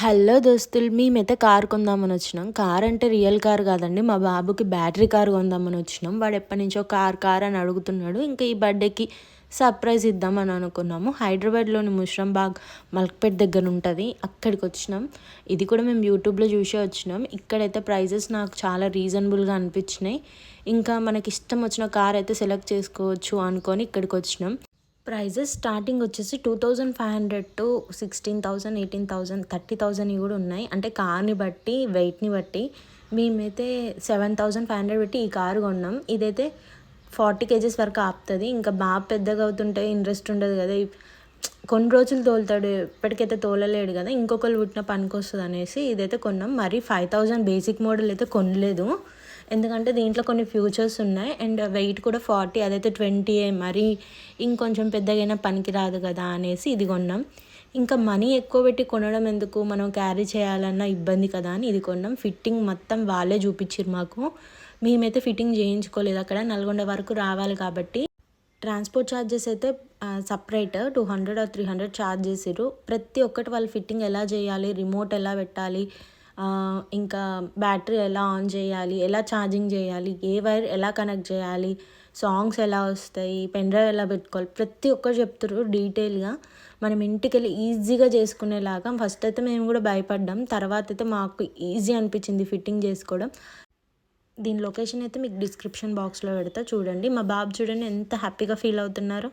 Hello దోస్తులు మేమైతే car కొందామని వచ్చినాం. కార్ అంటే రియల్ కార్ కాదండి. మా బాబుకి బ్యాటరీ కార్ కొందామని వచ్చినాం. వాడు ఎప్పటి నుంచో కార్ కార్ అని అడుగుతున్నాడు. ఇంకా ఈ బర్త్డేకి సర్ప్రైజ్ ఇద్దామని అనుకున్నాము. హైదరాబాద్లోని ముష్రంబాగ్ మల్క్పేట్ దగ్గర ఉంటుంది. అక్కడికి వచ్చినాం. ఇది కూడా మేము యూట్యూబ్లో చూసే వచ్చినాం. ఇక్కడైతే ప్రైజెస్ నాకు చాలా రీజనబుల్గా అనిపించినాయి. ఇంకా మనకి ఇష్టం వచ్చిన కార్ అయితే సెలెక్ట్ చేసుకోవచ్చు అనుకొని ఇక్కడికి వచ్చినాం. ప్రైజెస్ స్టార్టింగ్ వచ్చేసి two thousand five hundred to sixteen thousand eighteen thousand thirty thousand కూడా ఉన్నాయి. అంటే కార్ని బట్టి వెయిట్ని బట్టి మేమైతే సెవెన్ థౌజండ్ ఫైవ్ హండ్రెడ్ పెట్టి ఈ కారు కొన్నాం. ఇదైతే ఫార్టీ కేజీస్ వరకు ఆపుతుంది. ఇంకా బాగా పెద్దగా అవుతుంటే ఇంట్రెస్ట్ ఉండదు కదా. కొన్ని రోజులు తోలుతాడు ఎప్పటికైతే తోలలేడు కదా. ఇంకొకరు పుట్టిన పనికి వస్తుంది అనేసి ఇదైతే కొన్నాం. మరి ఫైవ్ థౌజండ్ బేసిక్ మోడల్ అయితే కొనలేదు. ఎందుకంటే దీంట్లో కొన్ని ఫ్యూచర్స్ ఉన్నాయి. అండ్ వెయిట్ కూడా ఫార్టీ అదైతే ట్వంటీ మరి ఇంకొంచెం పెద్దగైనా పనికి రాదు కదా అనేసి ఇది కొన్నాం. ఇంకా మనీ ఎక్కువ పెట్టి కొనడం ఎందుకు? మనం క్యారీ చేయాలన్న ఇబ్బంది కదా అని ఇది కొన్నాం. ఫిట్టింగ్ మొత్తం వాళ్ళే చూపించారు మాకు. మేమైతే ఫిట్టింగ్ చేయించుకోలేదు. అక్కడ నల్గొండ వరకు రావాలి కాబట్టి ట్రాన్స్పోర్ట్ ఛార్జెస్ అయితే separate two hundred or three hundred charge చేసారు ప్రతి ఒక్కటి వాళ్ళు ఫిట్టింగ్ ఎలా చేయాలి? రిమోట్ ఎలా పెట్టాలి? ఇంకా బ్యాటరీ ఎలా ఆన్ చేయాలి ఎలా ఛార్జింగ్ చేయాలి ఏ వైర్ ఎలా కనెక్ట్ చేయాలి సాంగ్స్ ఎలా వస్తాయి పెన్ డ్రైవ్ ఎలా పెట్టుకోవాలి ప్రతి ఒక్కరు చెప్తారు డీటెయిల్గా. మనం ఇంటికి వెళ్ళి ఈజీగా చేసుకునేలాగా ఫస్ట్ అయితే మేము కూడా భయపడ్డాం తర్వాత అయితే మాకు ఈజీ అనిపించింది ఫిట్టింగ్ చేసుకోవడం. దీని లొకేషన్ అయితే మీకు డిస్క్రిప్షన్ బాక్స్లో పెడతా చూడండి. మా బాబు చూడండి ఎంత హ్యాపీగా ఫీల్ అవుతున్నారు.